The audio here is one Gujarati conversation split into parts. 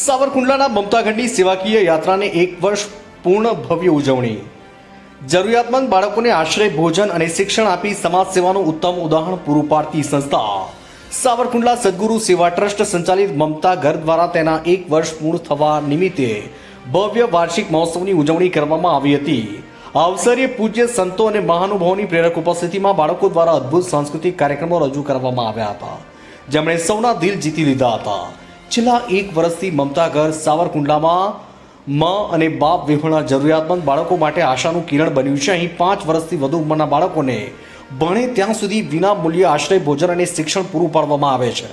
સાવરકુંડલાના મમતાગઢની સેવાકીય યાત્રાને એક વર્ષ પૂર્ણ ભવ્ય ઉજવણી. જરૂરિયાતમંદ બાળકોને આશ્રય ભોજન અને શિક્ષણ આપી સમાજ સેવાનું ઉત્તમ ઉદાહરણ પૂરું પાડતી સંસ્થા. સાવરકુંડલા સદગુરુ સેવા ટ્રસ્ટ સંચાલિત મમતા ઘર દ્વારા તેના એક વર્ષ પૂર્ણ થવા નિમિત્તે ભવ્ય વાર્ષિક મહોત્સવની ઉજવણી કરવામાં આવી હતી. આ અવસરે પૂજ્ય સંતો અને મહાનુભાવોની પ્રેરક ઉપસ્થિતિમાં બાળકો દ્વારા અદ્ભુત સાંસ્કૃતિક કાર્યક્રમો રજૂ કરવામાં આવ્યા હતા. જેમણે સૌના દિલ જીતી લીધા હતા. છેલ્લા એક વર્ષથી મમતા ઘર સાવરકુંડલામાં મ અને બાપ વિહોણા જરૂરિયાતમંદ બાળકો માટે આશાનું કિરણ બન્યું છે. અહીં પાંચ વર્ષથી વધુ ઉંમરના બાળકોને ભણે ત્યાં સુધી વિના મૂલ્યે આશ્રય ભોજન અને શિક્ષણ પૂરું પાડવામાં આવે છે.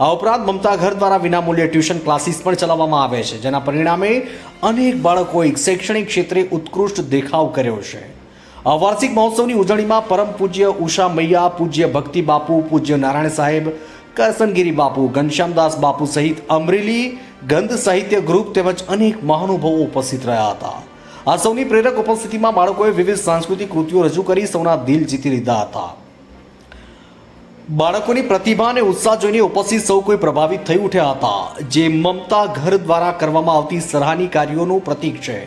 આ ઉપરાંત મમતા ઘર દ્વારા વિનામૂલ્યે ટ્યુશન ક્લાસીસ પણ ચલાવવામાં આવે છે, જેના પરિણામે અનેક બાળકોએ શૈક્ષણિક ક્ષેત્રે ઉત્કૃષ્ટ દેખાવ કર્યો છે. આ વાર્ષિક મહોત્સવની ઉજવણીમાં પરમ પૂજ્ય ઉષા મૈયા, પૂજ્ય ભક્તિ બાપુ, પૂજ્ય નારાયણ સાહેબ કરસનગીરી બાપુ ઘનશ્યામદાસ બાપુ સહિત અમરેલી ગંધ સાહિત્ય ગ્રુપ તેમજ અનેક મહાનુભાવો ઉપસ્થિત રહ્યા હતા. આ સૌની પ્રેરક ઉપસ્થિતિમાં બાળકોએ વિવિધ સાંસ્કૃતિક કૃતિઓ રજૂ કરી સૌના દિલ જીતી લીધા હતા. બાળકોની પ્રતિભા અને ઉત્સાહ જોઈને ઉપસ્થિત સૌ કોઈ પ્રભાવિત થઈ ઉઠ્યા હતા. જે મમતા ઘર દ્વારા કરવામાં આવતી સરાહની કાર્યોનું પ્રતીક છે.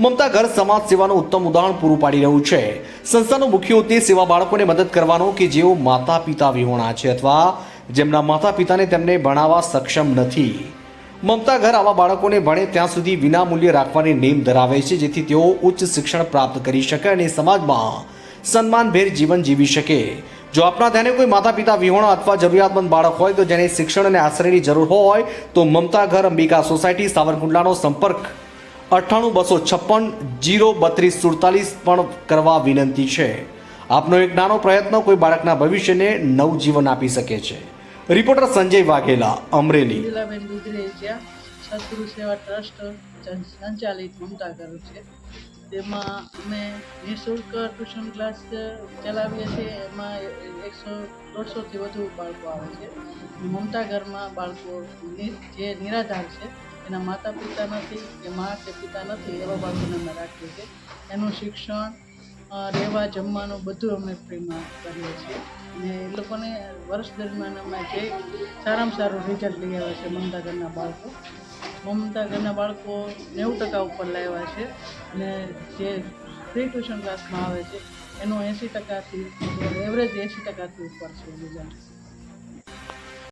મમતા ઘર સમાજ સેવાનું ઉત્તમ ઉદાહરણ પૂરું પાડી રહ્યું છે. સંસ્થાનો મુખ્ય ઉદ્દેશ એવા બાળકોને મદદ કરવાનો કે જેઓ માતા પિતા વિહોણા છે અથવા જેમના માતા પિતાને તેમને ભણાવવા સક્ષમ નથી. મમતા ઘર આવા બાળકોને ભણે ત્યાં સુધી વિનામૂલ્યે રાખવાની નેમ ધરાવે છે, જેથી તેઓ ઉચ્ચ શિક્ષણ પ્રાપ્ત કરી શકે અને સમાજમાં સન્માનભેર જીવન જીવી શકે. જો આપના ધ્યાને કોઈ માતા પિતા વિહોણા અથવા જરૂરિયાતમંદ બાળક હોય તો જેને શિક્ષણ અને આશ્રયની જરૂર હોય, તો મમતા ઘર અંબિકા સોસાયટી, સાવરકુંડલાનો સંપર્ક અઠ્ઠાણું બસો છપ્પન જીરો બત્રીસ સુડતાલીસ પણ કરવા વિનંતી છે. આપનો એક નાનો પ્રયત્ન કોઈ બાળકના ભવિષ્યને નવજીવન આપી શકે છે. રિપોર્ટર સંજય વાઘેલા, અમરેલી. મંજુલાબેન દુધરેજિયા સદગુરુ સેવા ટ્રસ્ટ સંચાલિત મમતા ઘર છે. તેમાં અમે નિઃશુલ્ક ટ્યુશન ક્લાસ ચલાવીએ છીએ. એમાં એકસો, દોઢસોથી વધુ બાળકો આવે છે. મમતા ઘરમાં બાળકો જે નિરાધાર છે, એના માતા પિતા નથી કે મા કે પિતા નથી, એવા બાળકોને અમે રાખીએ છીએ. એનું શિક્ષણ રહેવા, જમવાનું બધું અમે ફ્રીમાં કરીએ છીએ. અને એ લોકોને વર્ષ દરમિયાન અમે જે સારામાં સારું રિઝલ્ટ લઈ આવ્યા છે મમતા ઘરના બાળકો. મમતા ઘરના બાળકો નેવું ટકા ઉપર લાવ્યા છે અને જે ફ્રી ટ્યુશન ક્લાસમાં આવે છે એનું એંસી ટકાથી એવરેજ એંસી ટકાથી ઉપર છે રિઝલ્ટ